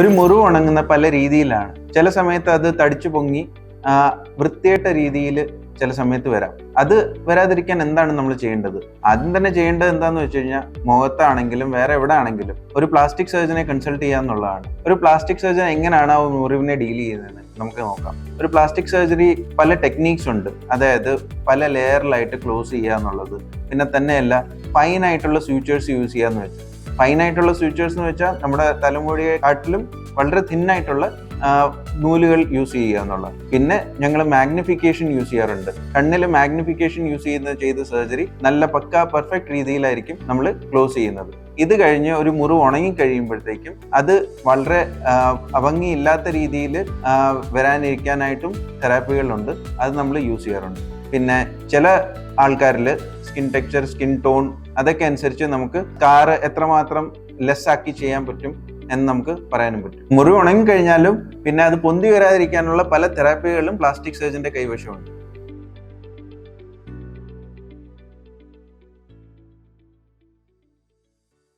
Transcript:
ഒരു മുറിവ് ഉണങ്ങുന്ന പല രീതിയിലാണ്. ചില സമയത്ത് അത് തടിച്ചു പൊങ്ങി വൃത്തിയേട്ട രീതിയിൽ ചില സമയത്ത് വരാം. അത് വരാതിരിക്കാൻ എന്താണ് നമ്മൾ ചെയ്യേണ്ടത്? ആദ്യം തന്നെ ചെയ്യേണ്ടത് എന്താന്ന് വെച്ച് കഴിഞ്ഞാൽ മുഖത്താണെങ്കിലും വേറെ എവിടെ ആണെങ്കിലും ഒരു പ്ലാസ്റ്റിക് സർജനെ കൺസൾട്ട് ചെയ്യുക എന്നുള്ളതാണ്. ഒരു പ്ലാസ്റ്റിക് സർജൻ എങ്ങനെയാണ് ആ മുറിവിനെ ഡീൽ ചെയ്യുന്നത് നമുക്ക് നോക്കാം. ഒരു പ്ലാസ്റ്റിക് സർജറി പല ടെക്നീക്സ് ഉണ്ട്. അതായത് പല ലെയറിലായിട്ട് ക്ലോസ് ചെയ്യുക എന്നുള്ളത് പിന്നെ തന്നെയല്ല ഫൈൻ ആയിട്ടുള്ള സ്യൂച്ചേഴ്സ് യൂസ് ചെയ്യാന്ന് വെച്ചാൽ ഫൈൻ ആയിട്ടുള്ള സ്വിച്ചേഴ്സ് എന്ന് വെച്ചാൽ നമ്മുടെ തലമുടിയെക്കാട്ടിലും വളരെ തിന്നായിട്ടുള്ള നൂലുകൾ യൂസ് ചെയ്യുക എന്നുള്ളത്. പിന്നെ ഞങ്ങൾ മാഗ്നിഫിക്കേഷൻ യൂസ് ചെയ്യാറുണ്ട്. കണ്ണിൽ മാഗ്നിഫിക്കേഷൻ യൂസ് ചെയ്യുന്ന ചെയ്ത സർജറി നല്ല പക്ക പെർഫെക്റ്റ് രീതിയിലായിരിക്കും നമ്മൾ ക്ലോസ് ചെയ്യുന്നത്. ഇത് കഴിഞ്ഞ് ഒരു മുറിവ് ഉണങ്ങി കഴിയുമ്പോഴത്തേക്കും അത് വളരെ അവങ്ങിയില്ലാത്ത രീതിയിൽ വരാനിരിക്കാനായിട്ടും തെറാപ്പികളുണ്ട് അത് നമ്മൾ യൂസ് ചെയ്യാറുണ്ട്. പിന്നെ ചില ആൾക്കാരിൽ സ്കിൻ ടെക്സ്ചർ സ്കിൻ ടോൺ അതൊക്കെ അനുസരിച്ച് നമുക്ക് കാറ് എത്രമാത്രം ലെസ് ആക്കി ചെയ്യാൻ പറ്റും എന്ന് നമുക്ക് പറയാനും പറ്റും. മുറിവ് ഉണങ്ങി കഴിഞ്ഞാലും പിന്നെ അത് പൊന്തി വരാതിരിക്കാനുള്ള പല തെറാപ്പികളും പ്ലാസ്റ്റിക് സർജന്റെ കൈവശമുണ്ട്.